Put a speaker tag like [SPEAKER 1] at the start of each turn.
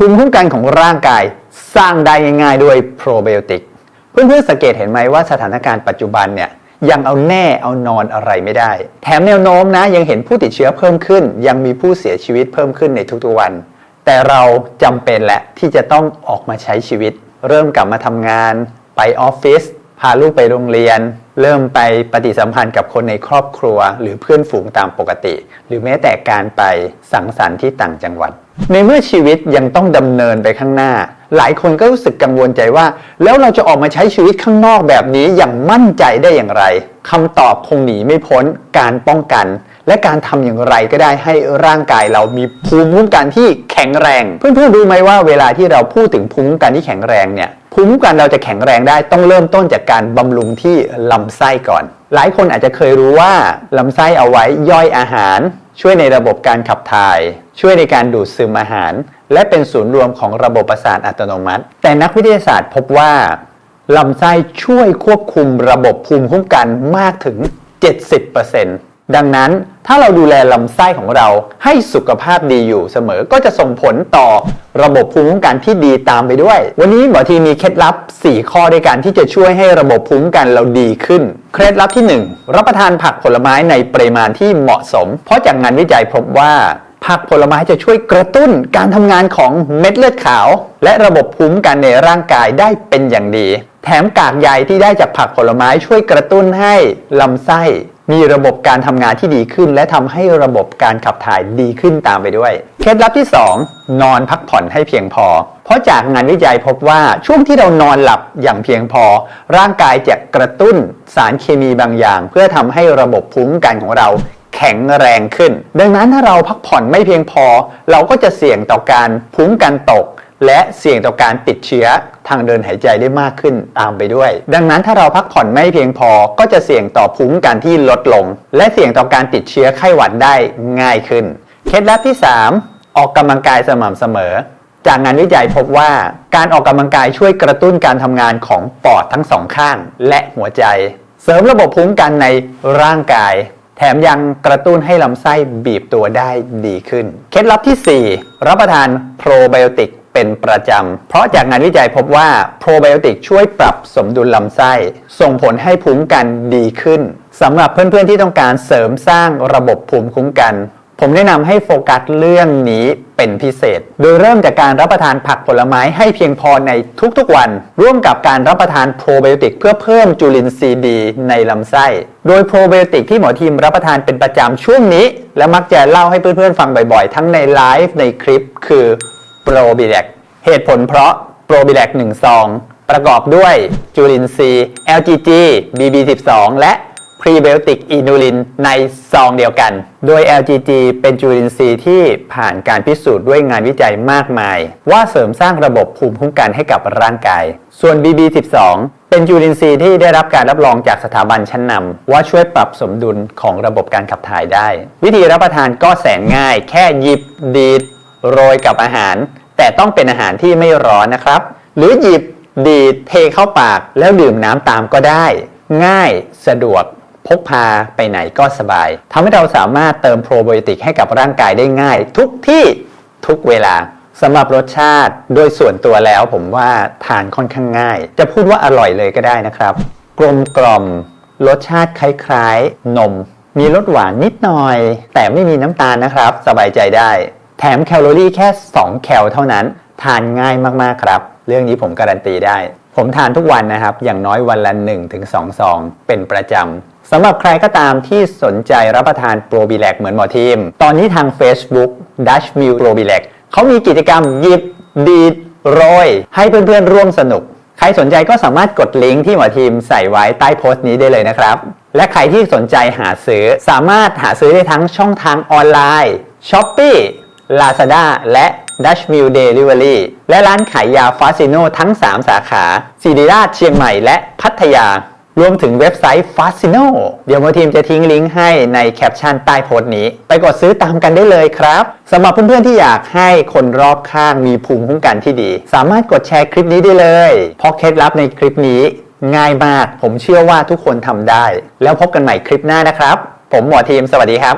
[SPEAKER 1] ภูมิคุ้มกันของร่างกายสร้างได้ง่ายๆด้วยโปรไบโอติก เพื่อนๆสังเกตเห็นไหมว่าสถานการณ์ปัจจุบันเนี่ยยังเอาแน่เอานอนอะไรไม่ได้ แถมแนวโน้มนะยังเห็นผู้ติดเชื้อเพิ่มขึ้น ยังมีผู้เสียชีวิตเพิ่มขึ้นในทุกๆวัน แต่เราจำเป็นแหละที่จะต้องออกมาใช้ชีวิต เริ่มกลับมาทำงาน ไปออฟฟิศ พาลูกไปโรงเรียน เริ่มไปปฏิสัมพันธ์กับคนในครอบครัว หรือเพื่อนฝูงตามปกติ หรือแม้แต่การไปสังสรรค์ที่ต่างจังหวัด ในเมื่อชีวิตยังต้องดำเนินไปข้างหน้า หลายคนก็รู้สึกกังวลใจว่า แล้วเราจะออกมาใช้ชีวิตข้างนอกแบบนี้อย่างมั่นใจได้อย่างไรคำตอบคงหนีไม่พ้นการป้องกัน และการทำอย่างไรก็ได้ให้ร่างกายเรามีภูมิคุ้มกันที่แข็งแรง เพื่อนๆรู้ไหมว่าเวลาที่เราพูดถึงภูมิคุ้มกันที่แข็งแรงเนี่ย ภูมิคุ้มกันเราจะแข็งแรงได้ต้องเริ่มต้นจากการบำรุงที่ลำไส้ก่อน หลายคนอาจจะเคยรู้ว่าลำไส้เอาไว้ย่อยอาหาร ช่วยในระบบการขับถ่าย ช่วยในการดูดซึมอาหาร และเป็นศูนย์รวมของระบบประสาทอัตโนมัติ แต่นักวิทยาศาสตร์พบว่าลำไส้ช่วยควบคุมระบบภูมิคุ้มกันมากถึง 70% ดังนั้นถ้าเราดูแลลำไส้ของเราให้สุขภาพดีอยู่เสมอก็จะส่งผลต่อระบบภูมิคุ้มกันที่ดีตามไปด้วย วันนี้หมอทีมีเคล็ดลับ 4 ข้อด้วยกันที่จะช่วยให้ระบบภูมิคุ้มกันเราดีขึ้น เคล็ดลับที่ 1 รับประทานผักผลไม้ในปริมาณที่เหมาะสม เพราะจากงานวิจัยพบว่า ผักผลไม้จะช่วยกระตุ้นการทำงานของเม็ดเลือดขาว และระบบภูมิคุ้มกันในร่างกายได้เป็นอย่างดี แถมกากใยที่ได้จากผักผลไม้ช่วยกระตุ้นให้ลำไส้ มีระบบการทำงานที่ดีขึ้น และทำให้ระบบการขับถ่ายดีขึ้นตามไปด้วย เคล็ดลับที่ 2 นอนพักผ่อนให้เพียงพอ เพราะจากงานวิจัยพบว่าช่วงที่เรานอนหลับอย่างเพียงพอ ร่างกายจะกระตุ้นสารเคมีบางอย่าง เพื่อทำให้ระบบภูมิคุ้มกันของเราแข็งแรงขึ้น ดังนั้นถ้าเราพักผ่อนไม่เพียงพอ เราก็จะเสี่ยงต่อการภูมิคุ้มกันตก และเสี่ยงต่อการติดเชื้อทางเดินหายใจได้มากขึ้นตามไปด้วย ดังนั้นถ้าเราพักผ่อนไม่เพียงพอก็จะเสี่ยงต่อภูมิกันที่ลดลง และเสี่ยงต่อการติดเชื้อไข้หวัดได้ง่ายขึ้น เคล็ดลับที่ 3 ออกกำลังกายสม่ำเสมอ จากงานวิจัยพบว่าการออกกำลังกายช่วยกระตุ้นการทำงานของปอดทั้งสองข้าง และหัวใจ เสริมระบบภูมิกันในร่างกาย แถมยังกระตุ้นให้ลำไส้บีบตัวได้ดีขึ้น เคล็ดลับที่ 4 รับประทานโปรไบโอติก เป็นประจำ เพราะจากงานวิจัยพบว่าโปรไบโอติกช่วยปรับสมดุลลำไส้ ส่งผลให้ภูมิคุ้มกันดีขึ้นสำหรับเพื่อนๆที่ต้องการเสริมสร้างระบบภูมิคุ้มกัน ผมแนะนำให้โฟกัสเรื่องนี้เป็นพิเศษ โดยเริ่มจากการรับประทานผักผลไม้ให้เพียงพอในทุกๆวัน ร่วมกับการรับประทานโปรไบโอติกเพื่อเพิ่มจุลินทรีย์ดีในลำไส้ โดยโปรไบโอติกที่หมอทีมรับประทานเป็นประจำช่วงนี้ และมักจะเล่าให้เพื่อนๆฟังบ่อยๆ ทั้งในไลฟ์ในคลิป คือ โปรบิแลกเหตุผลเพราะโปรบิแลก1ซอง ประกอบด้วยจุลินทรีย์ LGG BB12 และพรีไบโอติกอินูลินในซองเดียวกัน โดย LGG เป็นจุลินทรีย์ที่ผ่านการพิสูจน์ด้วยงานวิจัยมากมาย ว่าเสริมสร้างระบบภูมิคุ้มกันให้กับร่างกาย ส่วน BB12 เป็นจุลินทรีย์ที่ได้รับการรับรองจากสถาบันชั้นนำว่าช่วยปรับสมดุลของระบบการขับถ่ายได้ วิธีรับประทานก็แสนง่าย แค่หยิบดีด โรยกับอาหาร แต่ต้องเป็นอาหารที่ไม่ร้อนนะครับ หรือหยิบดีดเทเข้าปากแล้วดื่มน้ำตามก็ได้ ง่ายสะดวกพกพาไปไหนก็สบายทำให้เราสามารถเติมโปรไบโอติกให้กับร่างกายได้ง่าย ทุกที่ทุกเวลาสำหรับรสชาติโดยส่วนตัวแล้วผมว่าทานค่อนข้างง่าย จะพูดว่าอร่อยเลยก็ได้นะครับ กลมกล่อมรสชาติคล้ายๆ นม มีรสหวานนิดหน่อย แต่ไม่มีน้ำตาลนะครับ สบายใจได้ แถมแคลอรี่แค่ 2 แคลเท่านั้น ทานง่ายมากๆครับ เรื่องนี้ผมการันตีได้ ผมทานทุกวันนะครับ อย่างน้อยวันละ 1-2 ซอง เป็นประจำสำหรับใครก็ตามที่สนใจรับประทานโปรบิแลกเหมือนหมอทีม ตอนนี้ทาง Facebook Dutch Mill Pro b i l a c เขามีกิจกรรมหยิบดีดโรย ให้เพื่อนๆร่วมสนุก ใครสนใจก็สามารถกดลิงก์ที่หมอทีมใส่ไว้ใต้โพสต์นี้ได้เลยนะครับ และใครที่สนใจหาซื้อสามารถหาซื้อได้ทั้งช่องทางออนไลน์ Shopee Lazada และ Dutch Mill Delivery และร้านขายยาฟาซิโนทั้ง 3 สาขาศิริราชเชียงใหม่และพัทยารวมถึงเว็บไซต์ f a s i n o เดี๋ยวโมทีมจะทิ้งลิงก์ให้ในแคปชั่นใต้โพสต์นี้ ไปกดซื้อตามกันได้เลยครับสำหรับเพื่อนๆที่อยากให้คนรอบข้างมีภูมิคุ้มกันที่ดี สามารถกดแชร์คลิปนี้ได้เลย เพราะเคล็ดลับในคลิปนี้ ง่ายมาก ผมเชื่อว่าทุกคนทำได้ แล้วพบกันใหม่คลิปหน้านะครับ ผมหมอทีมสวัสดีครับ